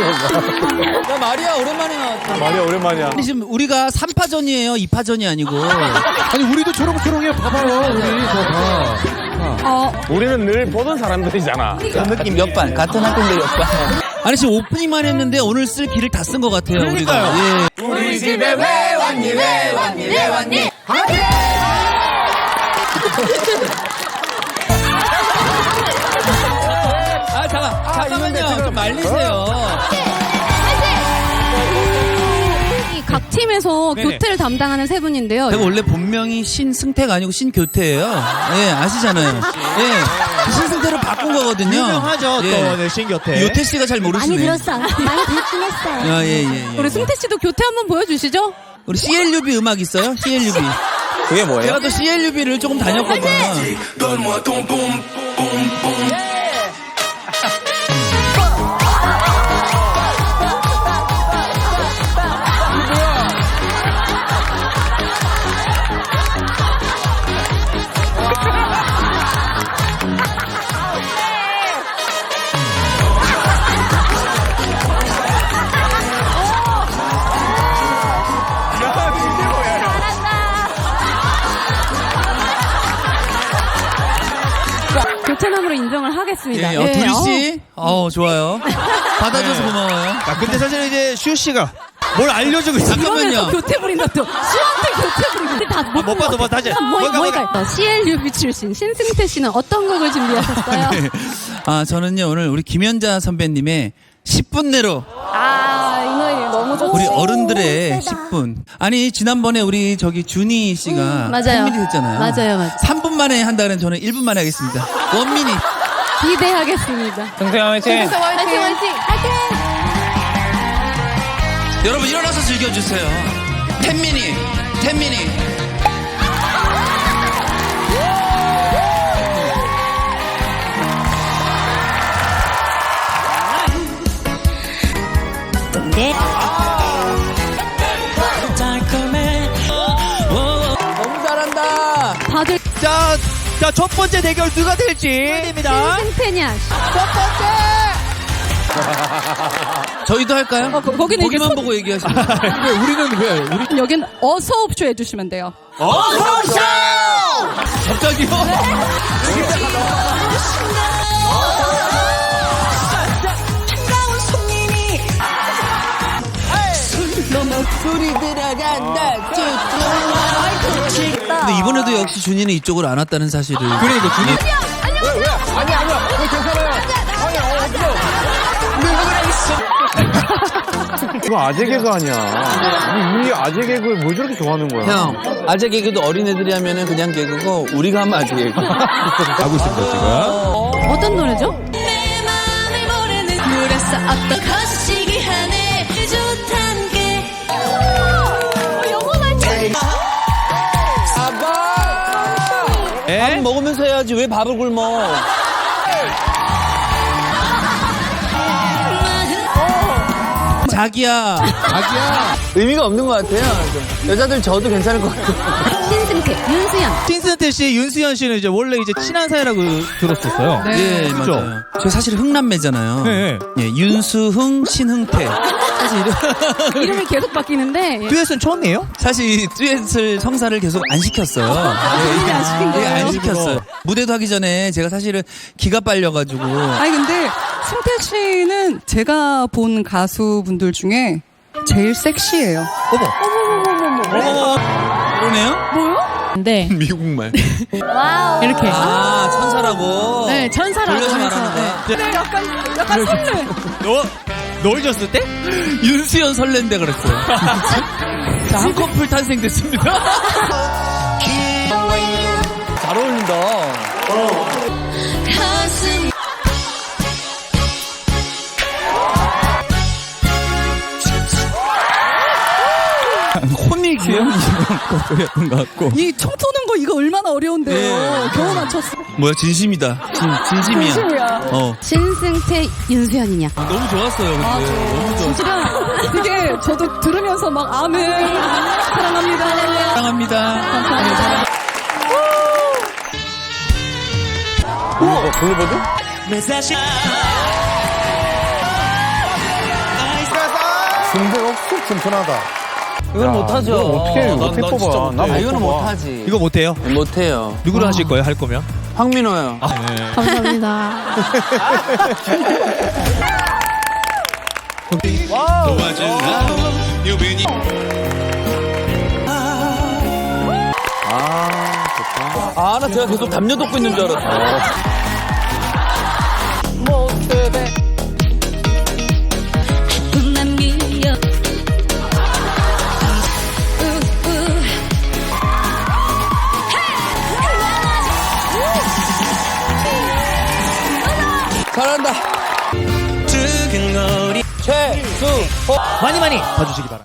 야, 마리아 오랜만에 나왔다. 마리아 오랜만이야. 아니, 지금 우리가 3파전이에요. 2파전이 아니고. 아니 우리도 초롱초롱해 봐봐요 우리 저다 어, 우리는 늘 보던 사람들이잖아. 그런 느낌. 몇 반? 같은 학교인데 몇 반? 아니, 지금 오프닝만 했는데 오늘 쓸 길을 다 쓴 것 같아요. 우리가. 예. 우리 집에 왜 왔니, 왜 왔니, 왜 왔니? 아, 잠깐. 잠깐만요. 좀 말리세요. 각 팀에서 네네. 교태를 담당하는 세 분인데요. 제가 원래 본명이 신승태가 아니고 신교태예요. 예, 아시잖아요. 예. 신승태로 바꾼 거거든요. 유명하죠 예. 또 네, 신교태 요태 씨가 잘 모르시네. 많이 들었어. 많이 듣긴 했어요. 아, 예, 예, 예. 우리 승태 씨도 교태 한번 보여주시죠. 우리 CLUB 음악 있어요? CLUB. 그게 뭐예요? 제가 또 CLUB를 조금 다녔거든요. 인정을 하겠습니다. 예, 어, 두리 어우, 씨. 어, 좋아요. 받아줘서 고마워요. 아 근데 사실 이제 슈 씨가 뭘 알려주고 있어 이러면서 잠깐만요. 교태 부린다 또. 시원한테 교태 부린다. 다못 못 봐도 봐 다시 뭐, 뭐가, 뭐가. 뭐가 CLUB 출신 신승태 씨는 어떤 곡을 준비하셨어요? 아, 저는요, 오늘 우리 김연자 선배님의 10분 내로 아, 이 노래 너무 좋죠. 우리 어른들의 10분. 아니, 지난번에 우리 저기 준희 씨가 음, 맞아요. 팬미리 했잖아요. 맞아요, 맞아요. 3분 만에 한다는 저는 1분 만에 하겠습니다. 원미니. 기대하겠습니다. 승태 화이팅! 화이팅, 화이팅, 화이팅! 여러분 일어나서 즐겨주세요. 텐미니, 텐미니. 네. 너무 잘한다. 다들 자, 자, 첫 번째 대결 누가 될지 됩니다. 신승태냐? 저희도 할까요? 어, 거- 거기는 거기만 손- 보고 얘기하시면. 왜 우리는 왜? 우리 여긴 어서 옵쇼 해주시면 돼요. 갑자기요? 근데 이번에도 역시 준이는 이쪽으로 안 왔다는 사실을. 그러니까 준이 아니, 아니야. 왜 괜찮아요? 아니야, 어, 없어. 이거 아재 개그 아니야. 이 아재 개그를 뭘 저렇게 좋아하는 거야? 형, 아재 개그도 어린애들이 하면은 그냥 개그고, 우리가 하면 아재 개그. 하고 있습니다 지금. 어떤 노래죠? 내 맘을 모르는 그래서 하네 먹으면서 해야지 왜 밥을 굶어? 자기야. 자기야. 의미가 없는 것 같아요. 여자들 저도 괜찮을 것 같아요. 신승태, 윤수연. 신승태 씨, 윤수현 씨는 이제 원래 이제 친한 사이라고 들었었어요. 예, 그죠? 맞아요. 저 사실 흥남매잖아요. 네. 예, 윤수흥, 신흥태. 사실 이런, 이름이 계속 바뀌는데 듀엣은 처음이에요? 사실 이 듀엣을 성사를 계속 안 시켰어요. 본인이 안 시킨 예, 거예요? 안 시켰어요. 무대도 하기 전에 제가 사실은 기가 빨려가지고 아니 근데 승태 씨는 제가 본 가수분들 중에 제일 섹시해요. 그러네요. 네. 미국말. 이렇게. 아 천사라고. 네, 천사라고 돌려서 해서. 말하는 거. 네, 약간 약간 설레. 너, 널 줬을 때? 윤수연 설렌데 그랬어요. 자, 한 커플 탄생됐습니다. 혼이 귀여운 커플이었던 것 같고. 이총 쏘는 거 이거 얼마나 어려운데요. 네. 겨우 맞췄어. 뭐야 진심이다. 진, 진심이야. 진심이야. 어. 신승태, 윤수연이냐? 너무 좋았어요. 근데. 너무 좋았어요. 진짜 이게 저도 들으면서 막 아멘 사랑합니다. 사랑합니다. 감사합니다. 어, 블루버드? 근데 억수 튼튼하다. 이건 못하죠. 어떻게 난- 어떻게 난 진짜 뽑아? 못해. 나못 아, 이거는 뽑아. 못하지. 이거 못해요? 못해요. 누구로 하실 거예요? 할 거면? 황민호요. 아, 네. 감사합니다. 아, 나 제가 계속 담요 덮고 있는 줄 알았어. 잘한다. 최수. 많이 많이 봐주시기 바랍니다.